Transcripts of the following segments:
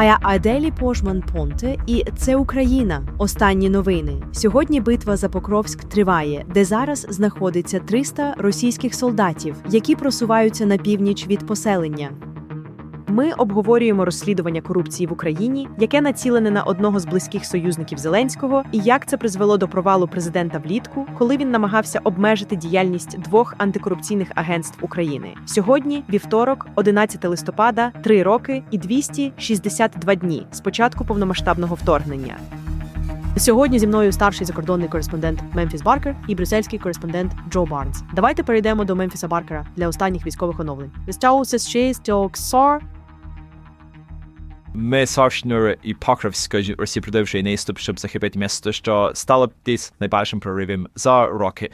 А я Аделі Пожман Понте, і це Україна. Останні новини. Сьогодні битва за Покровськ триває, де зараз знаходиться 300 російських солдатів, які просуваються на північ від поселення. Ми обговорюємо розслідування корупції в Україні, яке націлене на одного з близьких союзників Зеленського, і як це призвело до провалу президента влітку, коли він намагався обмежити діяльність двох антикорупційних агентств України. Сьогодні, вівторок, 11 листопада, 3 роки і 262 дні з початку повномасштабного вторгнення. Сьогодні зі мною старший закордонний кореспондент Мемфіс Баркер і брюссельський кореспондент Джо Барнс. Давайте перейдемо до Мемфіса Баркера для останніх військових оновлень. Ми Савщину і Покровська Росії продовжує наступ, щоб захопити місто, що стало десь найпершим проривом за роки.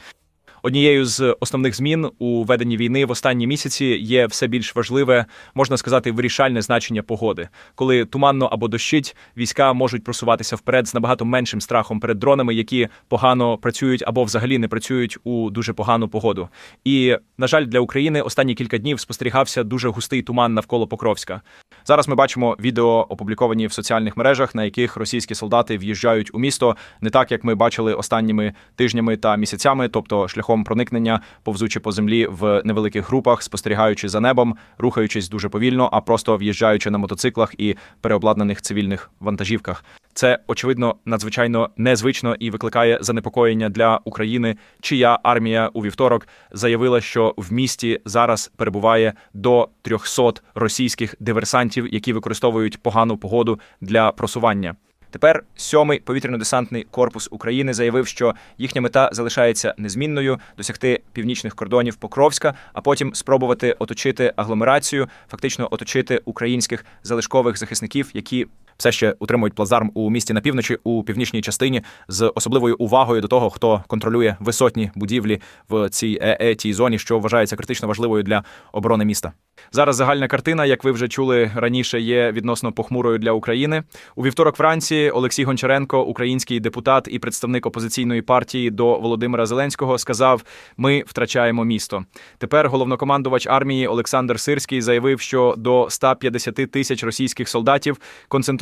Однією з основних змін у веденні війни в останні місяці є все більш важливе, можна сказати, вирішальне значення погоди. Коли туманно або дощить, війська можуть просуватися вперед з набагато меншим страхом перед дронами, які погано працюють або взагалі не працюють у дуже погану погоду. І на жаль, для України останні кілька днів спостерігався дуже густий туман навколо Покровська. Зараз ми бачимо відео, опубліковані в соціальних мережах, на яких російські солдати в'їжджають у місто не так, як ми бачили останніми тижнями та місяцями, тобто шляхом проникнення, повзучи по землі в невеликих групах, спостерігаючи за небом, рухаючись дуже повільно, а просто в'їжджаючи на мотоциклах і переобладнаних цивільних вантажівках. Це очевидно надзвичайно незвично і викликає занепокоєння для України. Чия армія у вівторок заявила, що в місті зараз перебуває до 300 російських диверсантів, які використовують погану погоду для просування. Тепер сьомий повітряно-десантний корпус України заявив, що їхня мета залишається незмінною досягти північних кордонів Покровська, а потім спробувати оточити агломерацію, фактично оточити українських залишкових захисників, які все ще утримують плацдарм у місті на півночі у північній частині з особливою увагою до того, хто контролює висотні будівлі в цій ЕЕ, тій зоні, що вважається критично важливою для оборони міста. Зараз загальна картина, як ви вже чули раніше, є відносно похмурою для України. У вівторок вранці Олексій Гончаренко, український депутат і представник опозиційної партії до Володимира Зеленського, сказав: Ми втрачаємо місто. Тепер головнокомандувач армії Олександр Сирський заявив, що до 150 тисяч російських солдатів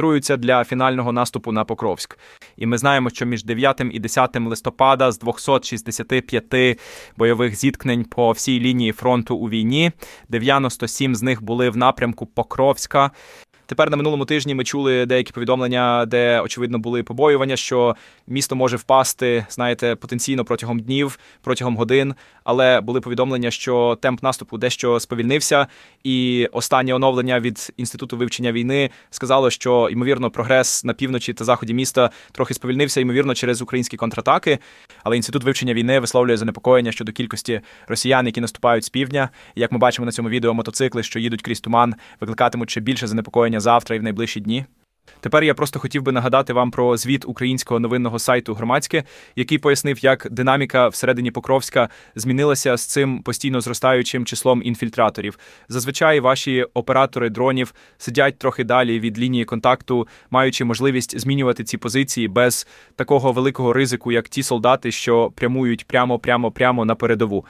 концентруються для фінального наступу на Покровськ. І ми знаємо, що між 9 і 10 листопада з 265 бойових зіткнень по всій лінії фронту у війні 97 з них були в напрямку Покровська. Тепер на минулому тижні ми чули деякі повідомлення, де очевидно були побоювання, що місто може впасти, знаєте, потенційно протягом днів, протягом годин. Але були повідомлення, що темп наступу дещо сповільнився, і останнє оновлення від інституту вивчення війни сказало, що ймовірно прогрес на півночі та заході міста трохи сповільнився, ймовірно, через українські контратаки. Але інститут вивчення війни висловлює занепокоєння щодо кількості росіян, які наступають з півдня. Як ми бачимо на цьому відео, мотоцикли, що їдуть крізь туман, викликатимуть ще більше занепокоєння завтра і в найближчі дні. Тепер я просто хотів би нагадати вам про звіт українського новинного сайту громадське, який пояснив, як динаміка всередині Покровська змінилася з цим постійно зростаючим числом інфільтраторів. Зазвичай ваші оператори дронів сидять трохи далі від лінії контакту, маючи можливість змінювати ці позиції без такого великого ризику, як ті солдати, що прямують прямо, прямо, прямо на передову.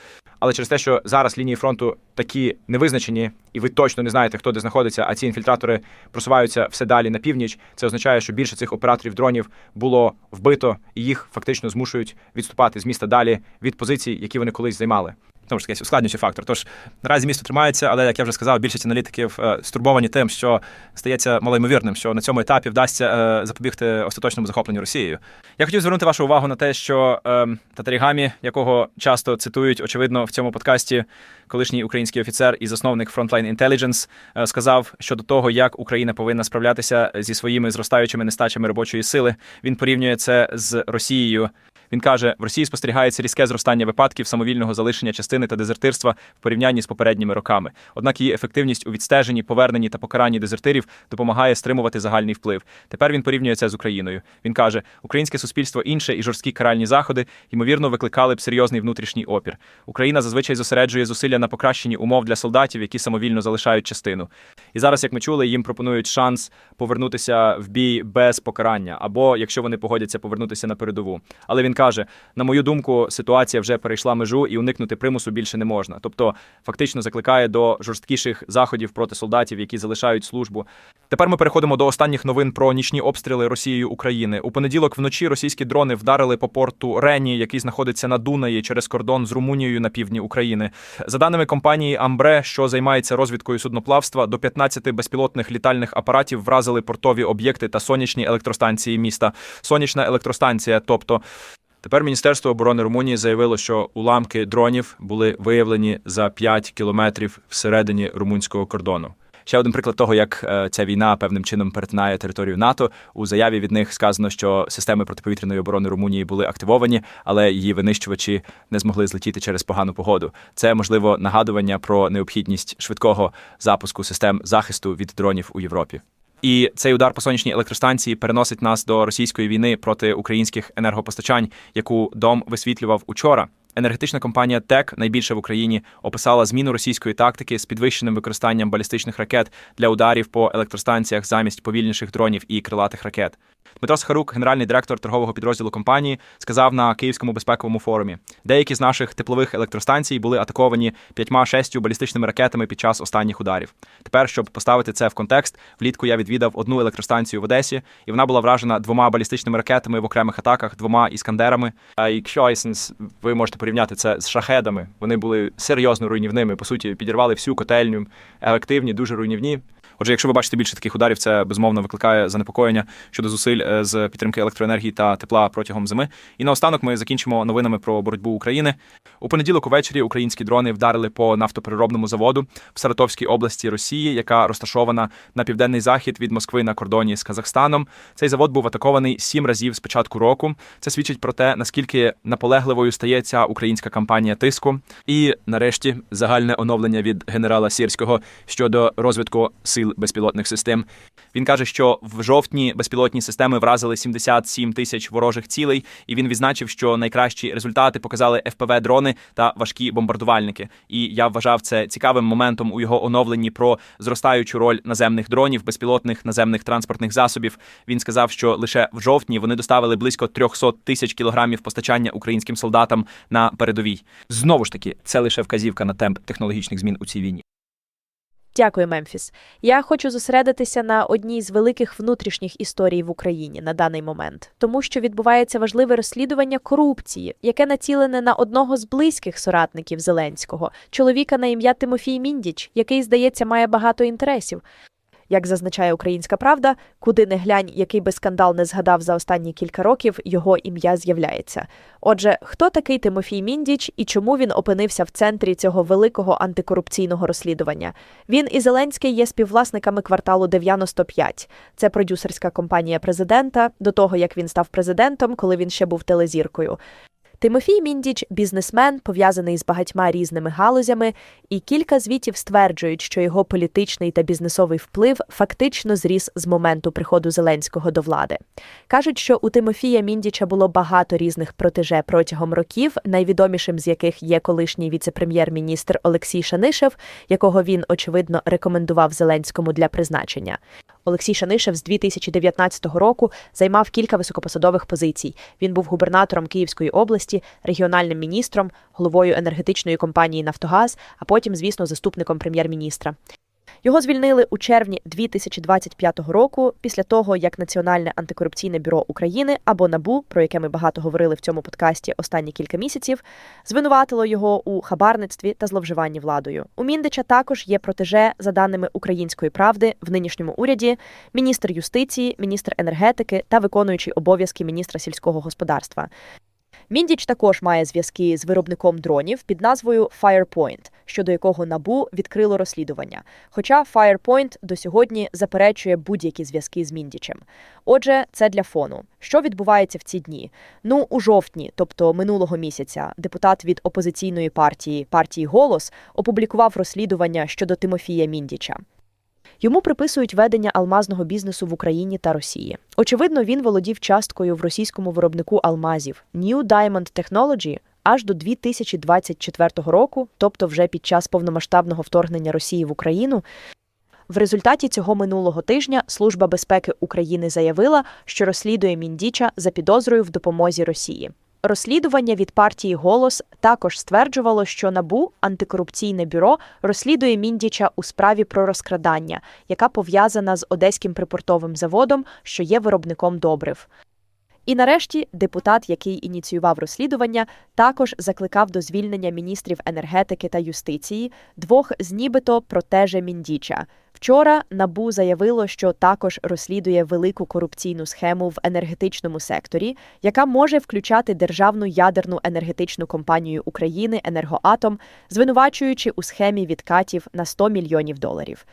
Але через те, що зараз лінії фронту такі невизначені, і ви точно не знаєте, хто де знаходиться, а ці інфільтратори просуваються все далі на північ. Це означає, що більше цих операторів дронів було вбито, і їх фактично змушують відступати з міста далі від позицій, які вони колись займали. Тому ж якийсь ускладнюючий фактор. Тож наразі місто тримається, але як я вже сказав, більшість аналітиків е, стурбовані тим, що стається малоймовірним, що на цьому етапі вдасться е, запобігти остаточному захопленню Росією. Я хотів звернути вашу увагу на те, що е, Татарігамі, якого часто цитують, очевидно, в цьому подкасті, колишній український офіцер і засновник Frontline Intelligence, сказав щодо того, як Україна повинна справлятися зі своїми зростаючими нестачами робочої сили. Він порівнює це з Росією. Він каже, в Росії спостерігається різке зростання випадків самовільного залишення частини та дезертирства в порівнянні з попередніми роками. Однак її ефективність у відстеженні, поверненні та покаранні дезертирів допомагає стримувати загальний вплив. Тепер він порівнює це з Україною. Він каже, українське суспільство інше і жорсткі каральні заходи ймовірно викликали б серйозний внутрішній опір. Україна зазвичай зосереджує зусилля на покращенні умов для солдатів, які самовільно залишають частину. І зараз, як ми чули, їм пропонують шанс повернутися в бій без покарання, або якщо вони погодяться повернутися на передову. Але він каже: на мою думку, ситуація вже перейшла межу і уникнути примусу більше не можна. Тобто, фактично закликає до жорсткіших заходів проти солдатів, які залишають службу. Тепер ми переходимо до останніх новин про нічні обстріли Росією України. У понеділок вночі російські дрони вдарили по порту Рені, який знаходиться на Дунаї через кордон з Румунією на півдні України. За даними компанії Амбре, що займається розвідкою судноплавства, до 15 безпілотних літальних апаратів вразили портові об'єкти та сонячні електростанції міста. Сонячна електростанція, тобто. Тепер Міністерство оборони Румунії заявило, що уламки дронів були виявлені за 5 кілометрів всередині румунського кордону. Ще один приклад того, як е, ця війна певним чином перетинає територію НАТО. У заяві від них сказано, що системи протиповітряної оборони Румунії були активовані, але її винищувачі не змогли злетіти через погану погоду. Це можливо нагадування про необхідність швидкого запуску систем захисту від дронів у Європі. І цей удар по сонячній електростанції переносить нас до російської війни проти українських енергопостачань, яку дом висвітлював учора. Енергетична компанія ТЕК, найбільша в Україні, описала зміну російської тактики з підвищеним використанням балістичних ракет для ударів по електростанціях замість повільніших дронів і крилатих ракет. Дмитро Сахарук, генеральний директор торгового підрозділу компанії, сказав на Київському безпековому форумі: деякі з наших теплових електростанцій були атаковані п'ятьма-шестю балістичними ракетами під час останніх ударів. Тепер, щоб поставити це в контекст, влітку я відвідав одну електростанцію в Одесі, і вона була вражена двома балістичними ракетами в окремих атаках, двома іскандерами. А якщо ви можете порівняти це з шахедами, вони були серйозно руйнівними. По суті, підірвали всю котельню, ефективні, дуже руйнівні. Отже, якщо ви бачите більше таких ударів, це безумовно викликає занепокоєння щодо зусиль е, з підтримки електроенергії та тепла протягом зими. І наостанок ми закінчимо новинами про боротьбу України. У понеділок увечері українські дрони вдарили по нафтопереробному заводу в Саратовській області Росії, яка розташована на південний захід від Москви на кордоні з Казахстаном. Цей завод був атакований сім разів з початку року. Це свідчить про те, наскільки наполегливою стає ця українська кампанія тиску. І нарешті загальне оновлення від генерала Сірського щодо розвитку сил безпілотних систем. Він каже, що в жовтні безпілотні системи вразили 77 тисяч ворожих цілей, і він відзначив, що найкращі результати показали fpv дрони та важкі бомбардувальники. І я вважав це цікавим моментом у його оновленні про зростаючу роль наземних дронів, безпілотних наземних транспортних засобів. Він сказав, що лише в жовтні вони доставили близько 300 тисяч кілограмів постачання українським солдатам на передовій. Знову ж таки, це лише вказівка на темп технологічних змін у цій війні. Дякую, Мемфіс. Я хочу зосередитися на одній з великих внутрішніх історій в Україні на даний момент, тому що відбувається важливе розслідування корупції, яке націлене на одного з близьких соратників Зеленського, чоловіка на ім'я Тимофій Міндіч, який, здається, має багато інтересів. Як зазначає Українська Правда, куди не глянь, який би скандал не згадав за останні кілька років, його ім'я з'являється. Отже, хто такий Тимофій Міндіч і чому він опинився в центрі цього великого антикорупційного розслідування? Він і Зеленський є співвласниками кварталу 95. Це продюсерська компанія президента до того, як він став президентом, коли він ще був телезіркою. Тимофій Міндіч бізнесмен, пов'язаний з багатьма різними галузями, і кілька звітів стверджують, що його політичний та бізнесовий вплив фактично зріс з моменту приходу Зеленського до влади. Кажуть, що у Тимофія Міндіча було багато різних протеже протягом років, найвідомішим з яких є колишній віце-прем'єр-міністр Олексій Шанишев, якого він очевидно рекомендував Зеленському для призначення. Олексій Шанишев з 2019 року займав кілька високопосадових позицій. Він був губернатором Київської області, регіональним міністром, головою енергетичної компанії Нафтогаз, а потім, звісно, заступником прем'єр-міністра. Його звільнили у червні 2025 року, після того як Національне антикорупційне бюро України або НАБУ, про яке ми багато говорили в цьому подкасті останні кілька місяців, звинуватило його у хабарництві та зловживанні владою. У Міндича також є протеже, за даними української правди, в нинішньому уряді, міністр юстиції, міністр енергетики та виконуючий обов'язки міністра сільського господарства. Міндіч також має зв'язки з виробником дронів під назвою Firepoint, щодо якого набу відкрило розслідування. Хоча Firepoint до сьогодні заперечує будь-які зв'язки з Міндічем. Отже, це для фону. Що відбувається в ці дні? Ну, у жовтні, тобто минулого місяця, депутат від опозиційної партії партії Голос опублікував розслідування щодо Тимофія Міндіча. Йому приписують ведення алмазного бізнесу в Україні та Росії. Очевидно, він володів часткою в російському виробнику алмазів New Diamond Technology аж до 2024 року, тобто вже під час повномасштабного вторгнення Росії в Україну. В результаті цього минулого тижня Служба безпеки України заявила, що розслідує Міндіча за підозрою в допомозі Росії. Розслідування від партії Голос також стверджувало, що НАБУ антикорупційне бюро розслідує Міндіча у справі про розкрадання, яка пов'язана з одеським припортовим заводом, що є виробником добрив. І нарешті депутат, який ініціював розслідування, також закликав до звільнення міністрів енергетики та юстиції, двох з нібито протеже Міндіча. Вчора НАБУ заявило, що також розслідує велику корупційну схему в енергетичному секторі, яка може включати державну ядерну енергетичну компанію України Енергоатом, звинувачуючи у схемі відкатів на 100 мільйонів доларів.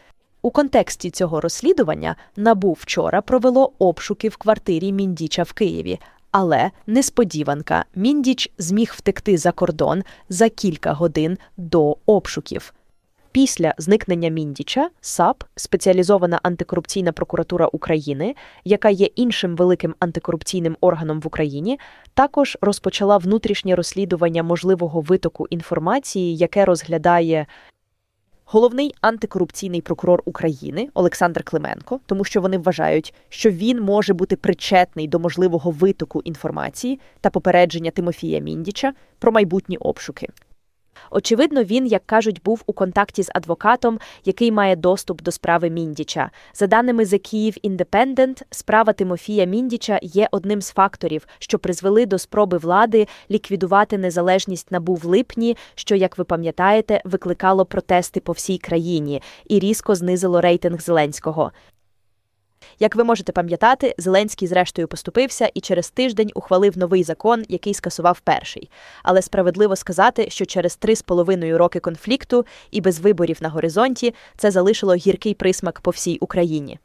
У контексті цього розслідування НАБУ вчора провело обшуки в квартирі Міндіча в Києві. Але несподіванка Міндіч зміг втекти за кордон за кілька годин до обшуків. Після зникнення Міндіча САП, спеціалізована антикорупційна прокуратура України, яка є іншим великим антикорупційним органом в Україні, також розпочала внутрішнє розслідування можливого витоку інформації, яке розглядає головний антикорупційний прокурор України Олександр Клименко, тому що вони вважають, що він може бути причетний до можливого витоку інформації та попередження Тимофія Міндіча про майбутні обшуки. Очевидно, він, як кажуть, був у контакті з адвокатом, який має доступ до справи Міндіча. За даними The Kyiv Independent, справа Тимофія Міндіча є одним з факторів, що призвели до спроби влади ліквідувати незалежність НАБУ в липні, що, як ви пам'ятаєте, викликало протести по всій країні і різко знизило рейтинг Зеленського. Як ви можете пам'ятати, Зеленський зрештою поступився і через тиждень ухвалив новий закон, який скасував перший. Але справедливо сказати, що через три з половиною роки конфлікту і без виборів на горизонті це залишило гіркий присмак по всій Україні.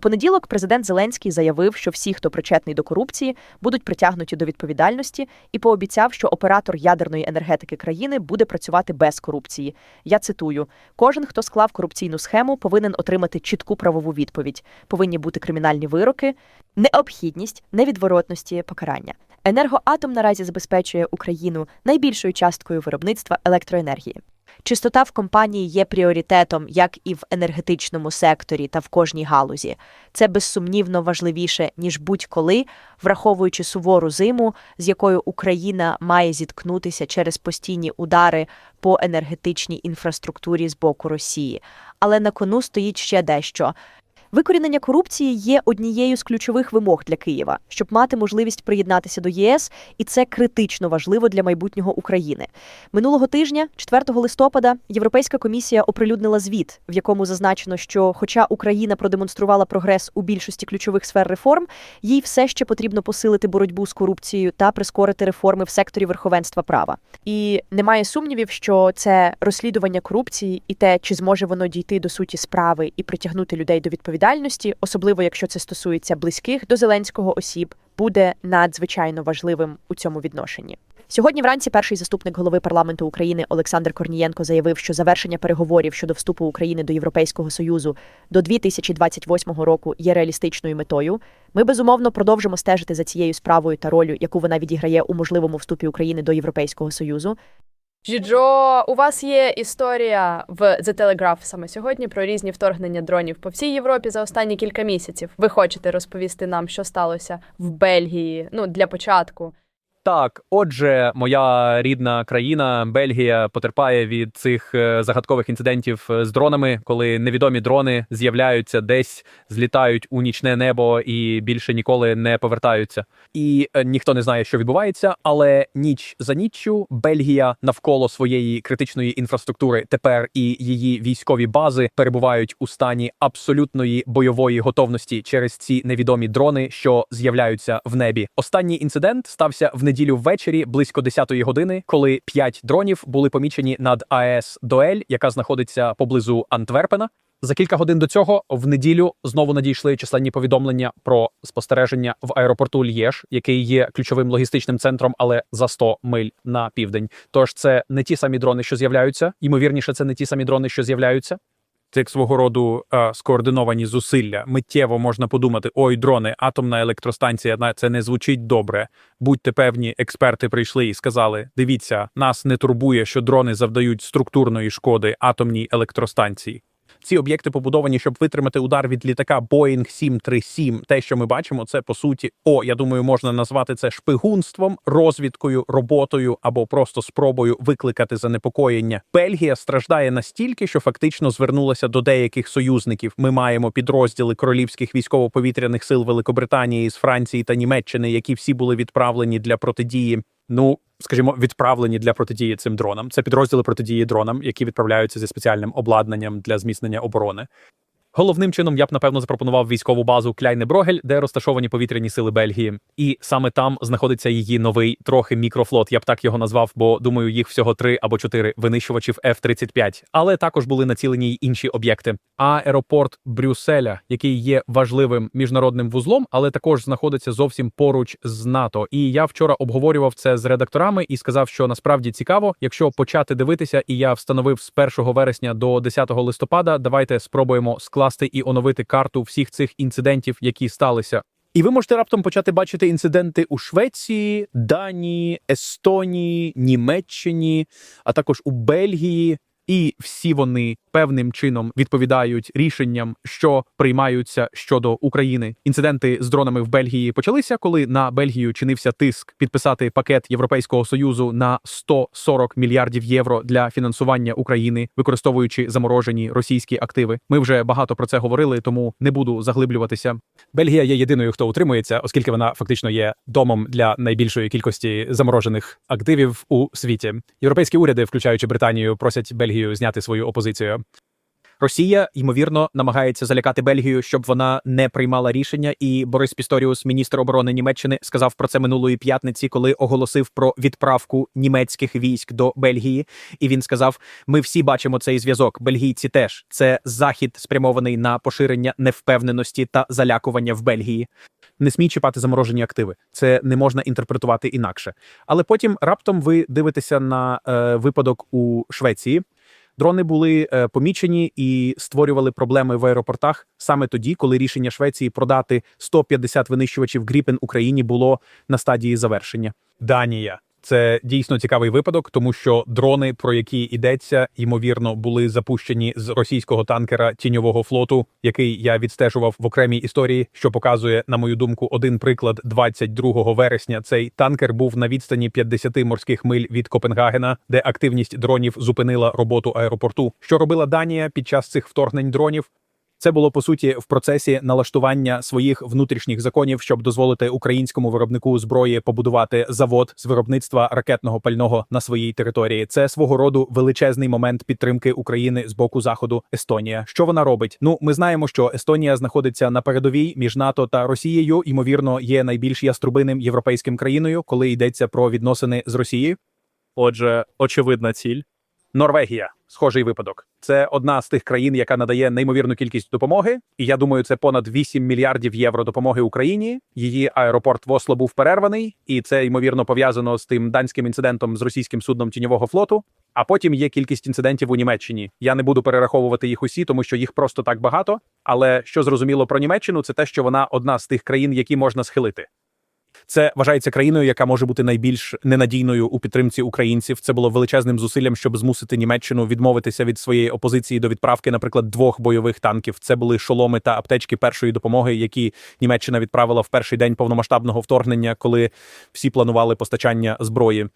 У понеділок президент Зеленський заявив, що всі, хто причетний до корупції, будуть притягнуті до відповідальності, і пообіцяв, що оператор ядерної енергетики країни буде працювати без корупції. Я цитую: кожен, хто склав корупційну схему, повинен отримати чітку правову відповідь. Повинні бути кримінальні вироки, необхідність невідворотності покарання. Енергоатом наразі забезпечує Україну найбільшою часткою виробництва електроенергії. Чистота в компанії є пріоритетом як і в енергетичному секторі та в кожній галузі. Це безсумнівно важливіше ніж будь-коли, враховуючи сувору зиму, з якою Україна має зіткнутися через постійні удари по енергетичній інфраструктурі з боку Росії. Але на кону стоїть ще дещо. Викорінення корупції є однією з ключових вимог для Києва, щоб мати можливість приєднатися до ЄС, і це критично важливо для майбутнього України. Минулого тижня, 4 листопада, Європейська комісія оприлюднила звіт, в якому зазначено, що, хоча Україна продемонструвала прогрес у більшості ключових сфер реформ, їй все ще потрібно посилити боротьбу з корупцією та прискорити реформи в секторі верховенства права. І немає сумнівів, що це розслідування корупції і те, чи зможе воно дійти до суті справи і притягнути людей до відповідальності, особливо якщо це стосується близьких до Зеленського осіб, буде надзвичайно важливим у цьому відношенні. Сьогодні вранці перший заступник голови парламенту України Олександр Корнієнко заявив, що завершення переговорів щодо вступу України до Європейського союзу до 2028 року є реалістичною метою. Ми безумовно продовжимо стежити за цією справою та ролью, яку вона відіграє у можливому вступі України до Європейського союзу. Жіджо, у вас є історія в The Telegraph саме сьогодні про різні вторгнення дронів по всій Європі за останні кілька місяців. Ви хочете розповісти нам, що сталося в Бельгії? Ну для початку. Так, отже, моя рідна країна Бельгія потерпає від цих е, загадкових інцидентів е, з дронами, коли невідомі дрони з'являються десь, злітають у нічне небо і більше ніколи не повертаються. І е, ніхто не знає, що відбувається, але ніч за ніччю Бельгія навколо своєї критичної інфраструктури тепер і її військові бази перебувають у стані абсолютної бойової готовності через ці невідомі дрони, що з'являються в небі. Останній інцидент стався в неділю ввечері близько 10-ї години, коли п'ять дронів були помічені над АЕС Доель, яка знаходиться поблизу Антверпена. За кілька годин до цього в неділю знову надійшли численні повідомлення про спостереження в аеропорту Л'єш, який є ключовим логістичним центром, але за 100 миль на південь. Тож це не ті самі дрони, що з'являються. Ймовірніше, це не ті самі дрони, що з'являються. Це як свого роду е, скоординовані зусилля. Миттєво можна подумати: ой, дрони, атомна електростанція, на це не звучить добре. Будьте певні, експерти прийшли і сказали: дивіться, нас не турбує, що дрони завдають структурної шкоди атомній електростанції. Ці об'єкти побудовані, щоб витримати удар від літака Boeing 737. Те, що ми бачимо, це по суті, о, я думаю, можна назвати це шпигунством, розвідкою, роботою або просто спробою викликати занепокоєння. Бельгія страждає настільки, що фактично звернулася до деяких союзників. Ми маємо підрозділи королівських військово-повітряних сил Великобританії з Франції та Німеччини, які всі були відправлені для протидії. Ну, скажімо, відправлені для протидії цим дронам. Це підрозділи протидії дронам, які відправляються зі спеціальним обладнанням для зміцнення оборони. Головним чином я б напевно запропонував військову базу Кляйне-Брогель, де розташовані повітряні сили Бельгії, і саме там знаходиться її новий трохи мікрофлот. Я б так його назвав, бо думаю, їх всього три або чотири винищувачів F-35. Але також були націлені й інші об'єкти. Аеропорт Брюсселя, який є важливим міжнародним вузлом, але також знаходиться зовсім поруч з НАТО. І я вчора обговорював це з редакторами і сказав, що насправді цікаво, якщо почати дивитися, і я встановив з 1 вересня до 10 листопада. Давайте спробуємо скласти і оновити карту всіх цих інцидентів, які сталися. І ви можете раптом почати бачити інциденти у Швеції, Данії, Естонії, Німеччині, а також у Бельгії. І всі вони певним чином відповідають рішенням, що приймаються щодо України. Інциденти з дронами в Бельгії почалися, коли на Бельгію чинився тиск підписати пакет Європейського союзу на 140 мільярдів євро для фінансування України, використовуючи заморожені російські активи. Ми вже багато про це говорили, тому не буду заглиблюватися. Бельгія є єдиною, хто утримується, оскільки вона фактично є домом для найбільшої кількості заморожених активів у світі. Європейські уряди, включаючи Британію, просять Бельгію зняти свою опозицію. Росія ймовірно намагається залякати Бельгію, щоб вона не приймала рішення. І Борис Пісторіус, міністр оборони Німеччини, сказав про це минулої п'ятниці, коли оголосив про відправку німецьких військ до Бельгії. І він сказав: Ми всі бачимо цей зв'язок. Бельгійці теж це захід спрямований на поширення невпевненості та залякування в Бельгії. Не смій чіпати заморожені активи. Це не можна інтерпретувати інакше. Але потім раптом ви дивитеся на е, випадок у Швеції. Дрони були е, помічені і створювали проблеми в аеропортах саме тоді, коли рішення Швеції продати 150 винищувачів Гріпен Україні було на стадії завершення. Данія. Це дійсно цікавий випадок, тому що дрони, про які йдеться, ймовірно, були запущені з російського танкера тіньового флоту, який я відстежував в окремій історії, що показує, на мою думку, один приклад 22 вересня. Цей танкер був на відстані 50 морських миль від Копенгагена, де активність дронів зупинила роботу аеропорту. Що робила Данія під час цих вторгнень дронів? Це було по суті в процесі налаштування своїх внутрішніх законів, щоб дозволити українському виробнику зброї побудувати завод з виробництва ракетного пального на своїй території. Це свого роду величезний момент підтримки України з боку заходу. Естонія. Що вона робить? Ну, ми знаємо, що Естонія знаходиться на передовій між НАТО та Росією. Ймовірно, є найбільш яструбиним європейським країною, коли йдеться про відносини з Росією. Отже, очевидна ціль. Норвегія, схожий випадок. Це одна з тих країн, яка надає неймовірну кількість допомоги. І я думаю, це понад 8 мільярдів євро допомоги Україні. Її аеропорт в Осло був перерваний, і це ймовірно пов'язано з тим данським інцидентом з російським судном тіньового флоту. А потім є кількість інцидентів у Німеччині. Я не буду перераховувати їх усі, тому що їх просто так багато. Але що зрозуміло про Німеччину, це те, що вона одна з тих країн, які можна схилити. Це вважається країною, яка може бути найбільш ненадійною у підтримці українців. Це було величезним зусиллям, щоб змусити Німеччину відмовитися від своєї опозиції до відправки, наприклад, двох бойових танків. Це були шоломи та аптечки першої допомоги, які Німеччина відправила в перший день повномасштабного вторгнення, коли всі планували постачання зброї.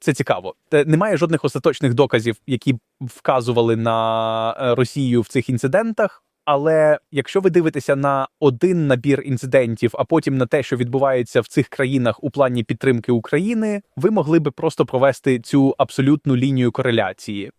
Це цікаво. Немає жодних остаточних доказів, які вказували на е, Росію в цих інцидентах. Але якщо ви дивитеся на один набір інцидентів, а потім на те, що відбувається в цих країнах у плані підтримки України, ви могли би просто провести цю абсолютну лінію кореляції.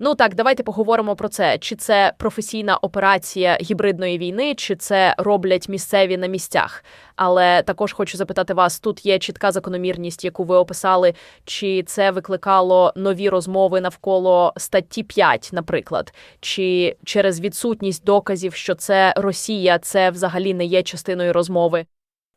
Ну так, давайте поговоримо про це. Чи це професійна операція гібридної війни, чи це роблять місцеві на місцях? Але також хочу запитати вас: тут є чітка закономірність, яку ви описали, чи це викликало нові розмови навколо статті 5, наприклад, чи через відсутність доказів, що це Росія, це взагалі не є частиною розмови?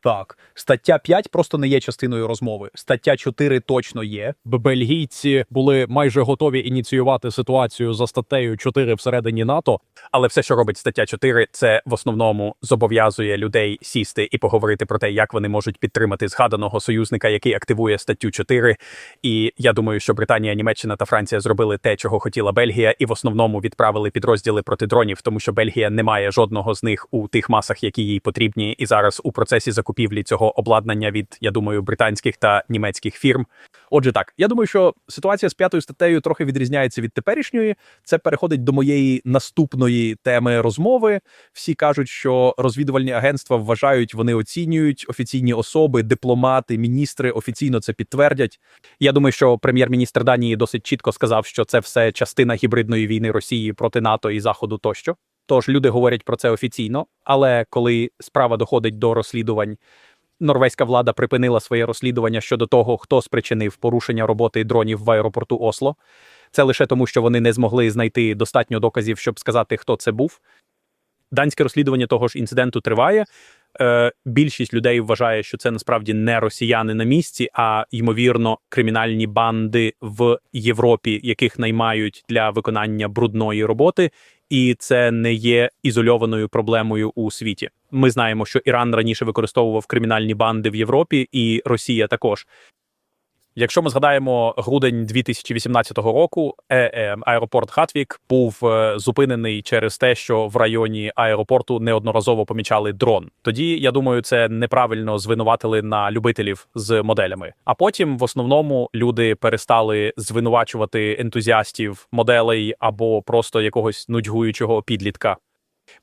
Так, стаття 5 просто не є частиною розмови. Стаття 4 точно є. Бельгійці були майже готові ініціювати ситуацію за статтею 4 всередині НАТО, але все, що робить стаття 4, це в основному зобов'язує людей сісти і поговорити про те, як вони можуть підтримати згаданого союзника, який активує статтю 4. І я думаю, що Британія, Німеччина та Франція зробили те, чого хотіла Бельгія, і в основному відправили підрозділи проти дронів, тому що Бельгія не має жодного з них у тих масах, які їй потрібні, і зараз у процесі закупівлі цього обладнання від, я думаю, британських та німецьких фірм. Отже, так я думаю, що ситуація з п'ятою статтею трохи відрізняється від теперішньої. Це переходить до моєї наступної теми розмови. Всі кажуть, що розвідувальні агентства вважають, вони оцінюють офіційні особи, дипломати, міністри офіційно це підтвердять. Я думаю, що прем'єр-міністр Данії досить чітко сказав, що це все частина гібридної війни Росії проти НАТО і Заходу тощо. Тож люди говорять про це офіційно, але коли справа доходить до розслідувань, норвезька влада припинила своє розслідування щодо того, хто спричинив порушення роботи дронів в аеропорту Осло. Це лише тому, що вони не змогли знайти достатньо доказів, щоб сказати, хто це був. Данське розслідування того ж інциденту триває. Е, більшість людей вважає, що це насправді не росіяни на місці, а ймовірно кримінальні банди в Європі, яких наймають для виконання брудної роботи, і це не є ізольованою проблемою у світі. Ми знаємо, що Іран раніше використовував кримінальні банди в Європі, і Росія також. Якщо ми згадаємо грудень 2018 року, е, е, аеропорт Хатвік був е, зупинений через те, що в районі аеропорту неодноразово помічали дрон. Тоді я думаю, це неправильно звинуватили на любителів з моделями. А потім, в основному, люди перестали звинувачувати ентузіастів моделей або просто якогось нудьгуючого підлітка.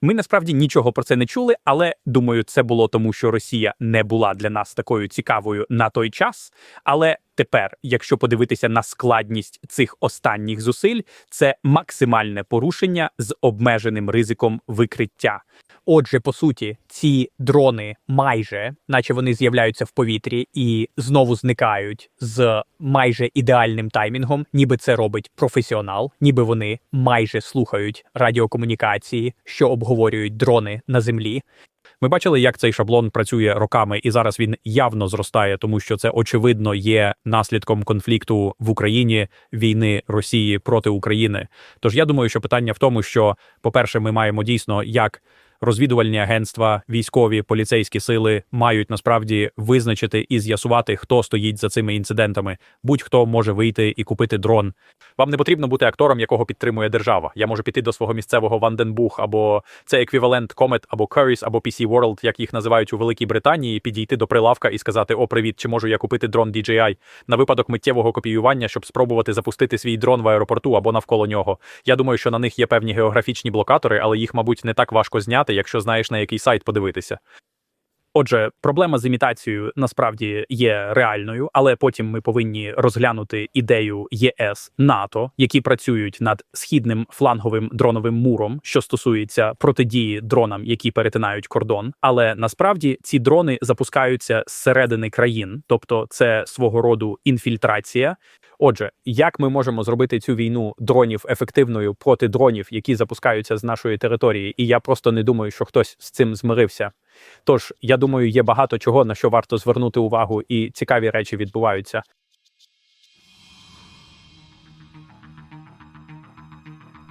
Ми насправді нічого про це не чули, але думаю, це було тому, що Росія не була для нас такою цікавою на той час. Але тепер, якщо подивитися на складність цих останніх зусиль, це максимальне порушення з обмеженим ризиком викриття. Отже, по суті, ці дрони майже, наче вони з'являються в повітрі і знову зникають з майже ідеальним таймінгом, ніби це робить професіонал, ніби вони майже слухають радіокомунікації, що обговорюють дрони на землі. Ми бачили, як цей шаблон працює роками, і зараз він явно зростає, тому що це очевидно є наслідком конфлікту в Україні війни Росії проти України. Тож я думаю, що питання в тому, що, по-перше, ми маємо дійсно як розвідувальні агентства, військові, поліцейські сили мають насправді визначити і з'ясувати, хто стоїть за цими інцидентами. Будь-хто може вийти і купити дрон. Вам не потрібно бути актором, якого підтримує держава. Я можу піти до свого місцевого Ванденбух, або це еквівалент Comet, або Currys, або PC World, як їх називають у Великій Британії, підійти до прилавка і сказати: О, привіт, чи можу я купити дрон DJI на випадок миттєвого копіювання, щоб спробувати запустити свій дрон в аеропорту або навколо нього. Я думаю, що на них є певні географічні блокатори, але їх, мабуть, не так важко зняти, якщо знаєш на який сайт подивитися. Отже, проблема з імітацією насправді є реальною, але потім ми повинні розглянути ідею ЄС НАТО, які працюють над східним фланговим дроновим муром, що стосується протидії дронам, які перетинають кордон. Але насправді ці дрони запускаються зсередини країн, тобто це свого роду інфільтрація. Отже, як ми можемо зробити цю війну дронів ефективною проти дронів, які запускаються з нашої території? І я просто не думаю, що хтось з цим змирився. Тож я думаю, є багато чого на що варто звернути увагу, і цікаві речі відбуваються.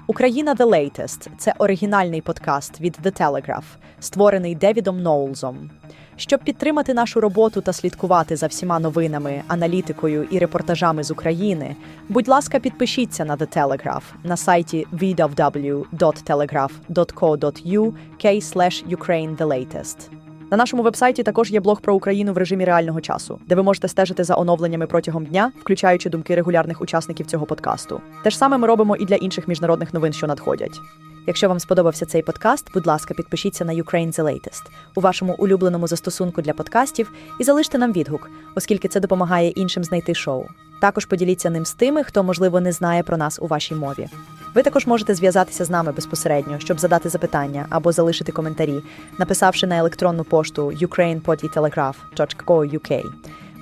Україна The Latest – це оригінальний подкаст від The Telegraph, створений Девідом Ноулзом. Щоб підтримати нашу роботу та слідкувати за всіма новинами, аналітикою і репортажами з України, будь ласка, підпишіться на The Telegraph на сайті www.telegraph.co.uk. На нашому вебсайті також є блог про Україну в режимі реального часу, де ви можете стежити за оновленнями протягом дня, включаючи думки регулярних учасників цього подкасту. Те ж саме ми робимо і для інших міжнародних новин, що надходять. Якщо вам сподобався цей подкаст, будь ласка, підпишіться на Ukraine The Latest у вашому улюбленому застосунку для подкастів і залиште нам відгук, оскільки це допомагає іншим знайти шоу. Також поділіться ним з тими, хто, можливо, не знає про нас у вашій мові. Ви також можете зв'язатися з нами безпосередньо, щоб задати запитання або залишити коментарі, написавши на електронну пошту ukrainepodtelegraph.co.uk.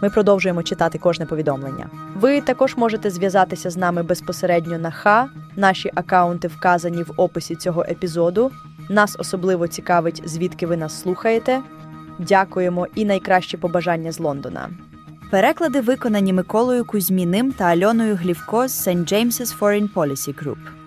Ми продовжуємо читати кожне повідомлення. Ви також можете зв'язатися з нами безпосередньо на ХА. Наші акаунти вказані в описі цього епізоду. Нас особливо цікавить, звідки ви нас слухаєте. Дякуємо і найкращі побажання з Лондона. Переклади виконані Миколою Кузьміним та Альоною Глівко з St. James's Foreign Policy Group.